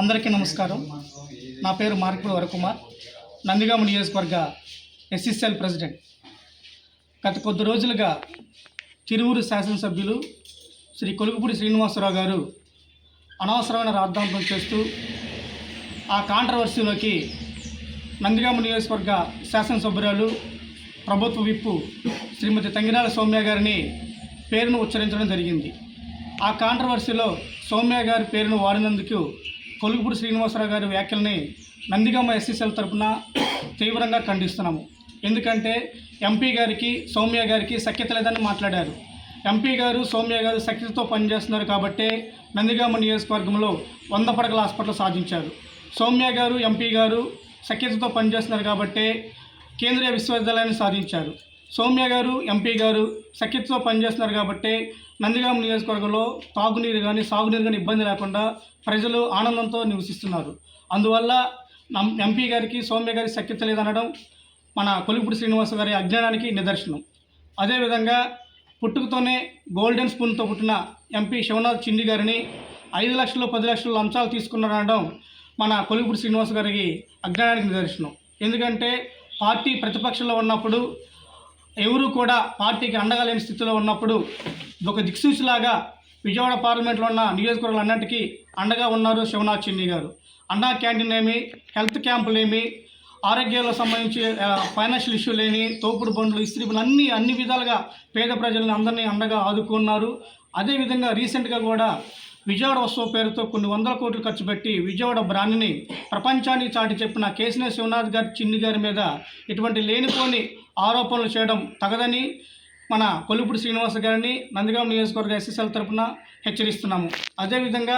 అందరికీ నమస్కారం. నా పేరు మార్కుడు వరకుమార్. నందిగామ నియోజకవర్గ ఎస్ఎస్ఎల్ ప్రెసిడెంట్. గత కొద్ది రోజులుగా తిరువురు శాసనసభ్యులు శ్రీ కొలుగుపూడి శ్రీనివాసరావు గారు అనవసరమైన రాద్ధాంతం చేస్తూ ఆ కాంట్రవర్సీలోకి నందిగామ నియోజకవర్గ శాసనసభ్యురాలు ప్రభుత్వ విప్పు శ్రీమతి తంగినాల సౌమ్య గారిని పేరును ఉచ్చరించడం జరిగింది. ఆ కాంట్రవర్సీలో సౌమ్య గారి పేరును వాడినందుకు కొలుగుపూడి శ్రీనివాసరావు గారి వ్యాఖ్యల్ని నందిగమ్మ ఎస్సీసీల తరఫున తీవ్రంగా ఖండిస్తున్నాము. ఎందుకంటే ఎంపీ గారికి సౌమ్య గారికి సఖ్యత లేదని మాట్లాడారు. ఎంపీ గారు సౌమ్య గారు సఖ్యతతో పనిచేస్తున్నారు కాబట్టే నందిగామ నియోజకవర్గంలో వంద పడకల హాస్పిటల్ సాధించారు. సౌమ్య గారు ఎంపీ గారు సఖ్యతతో పనిచేస్తున్నారు కాబట్టే కేంద్రీయ విశ్వవిద్యాలయాన్ని సాధించారు. సౌమ్య గారు ఎంపీ గారు సఖ్యతతో పనిచేస్తున్నారు కాబట్టి నందిగామ నియోజకవర్గంలో తాగునీరు కానీ సాగునీరు కానీ ఇబ్బంది లేకుండా ప్రజలు ఆనందంతో నివసిస్తున్నారు. అందువల్ల నం- ఎంపీ గారికి సౌమ్య గారి సఖ్యత లేదనడం మన కొలిపూడి శ్రీనివాస గారి అజ్ఞానానికి నిదర్శనం. అదేవిధంగా పుట్టుకతోనే గోల్డెన్ స్పూన్తో పుట్టిన ఎంపీ శివనాథ్ చిండి గారిని ఐదు లక్షలు పది లక్షలు లంచాలు తీసుకున్నారనడం మన కొలిపూడి శ్రీనివాస గారికి అజ్ఞానానికి నిదర్శనం. ఎందుకంటే పార్టీ ప్రతిపక్షంలో ఉన్నప్పుడు ఎవరు కూడా పార్టీకి అండగలేని స్థితిలో ఉన్నప్పుడు ఒక దిక్సూచిలాగా విజయవాడ పార్లమెంట్లో ఉన్న నియోజకవర్గాలన్నింటికీ అండగా ఉన్నారు శివనాథ్ చిన్ని గారు. అన్నా క్యాంటీన్ ఏమి హెల్త్ క్యాంపులు ఏమి ఆరోగ్యాలకు సంబంధించి ఫైనాన్షియల్ ఇష్యూలు ఏమి తోపుడు బండ్లు ఇస్త్రీ బండ్లు అన్ని అన్ని విధాలుగా పేద ప్రజలను అందరినీ అండగా ఆదుకున్నారు. అదేవిధంగా రీసెంట్గా కూడా విజయవాడ ఉత్సవ పేరుతో కొన్ని వందల కోట్లు ఖర్చు పెట్టి విజయవాడ బ్రాండ్ని ప్రపంచానికి చాటి చెప్పిన కేసీనే శివనాథ్ గారి చిన్ని గారి మీద ఇటువంటి లేనిపోని ఆరోపణలు చేయడం తగదని మన కొలుపుడు శ్రీనివాస గారిని నందిగాం నియోజకవర్గ ఎస్ఎస్ఎల్ తరఫున హెచ్చరిస్తున్నాము. అదేవిధంగా